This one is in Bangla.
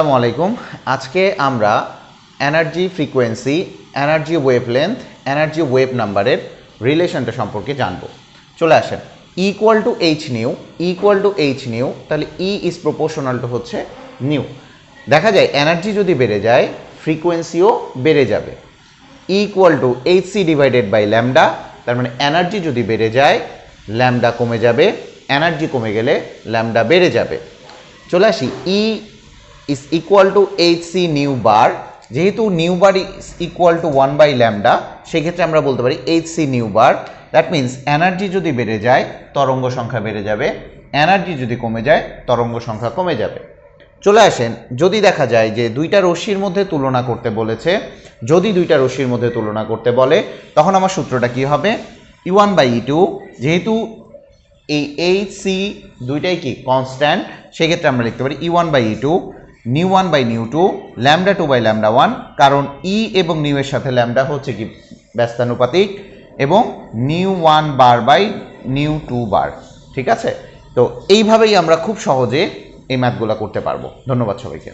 আসসালামু আলাইকুম। আজকে আমরা energy frequency energy wavelength energy wave নাম্বারের রিলেশনটা সম্পর্কে জানব। চলে আসেন। Equal to H nu equal to H nu তাহলে ই ইজ প্রপোর্শনাল টু হচ্ছে নিউ দেখা যায় এনার্জি যদি বেড়ে যায় ফ্রিকোয়েন্সিও বেড়ে যাবে। Equal to H C divided by lambda তার মানে এনার্জি যদি বেড়ে যায় ল্যামডা কমে যাবে এনার্জি কমে গেলে ল্যামডা বেড়ে যাবে। চলে আসি E is equal to H C nu bar যেহেতু nu bar is equal to one by lambda সেক্ষেত্রে আমরা বলতে পারি H C nu bar that means energy যদি বেড়ে যায়, তরঙ্গ সংখ্যা বেড়ে যাবে। এনার্জি যদি কমে যায়, তরঙ্গ সংখ্যা কমে যাবে। চলে আসেন, যদি দেখা যায় যে দুইটা রশ্মির মধ্যে তুলনা করতে বলেছে, যদি দুইটা রশ্মির মধ্যে তুলনা করতে বলে, তখন আমার সূত্রটা কি হবে? E one by E two যেহেতু এই এইচ সি দুইটাই কি কনস্ট্যান্ট সেক্ষেত্রে আমরা লিখতে পারি E one by E two nu one by nu two lambda two by lambda one কারণ ই এবং নিউ এর সাথে ল্যামডা হচ্ছে কি? ব্যস্তানুপাতিক এবং nu one bar by nu two bar ঠিক আছে? তো এইভাবেই আমরা খুব সহজে এই ম্যাথগুলো করতে পারব। ধন্যবাদ সবাইকে।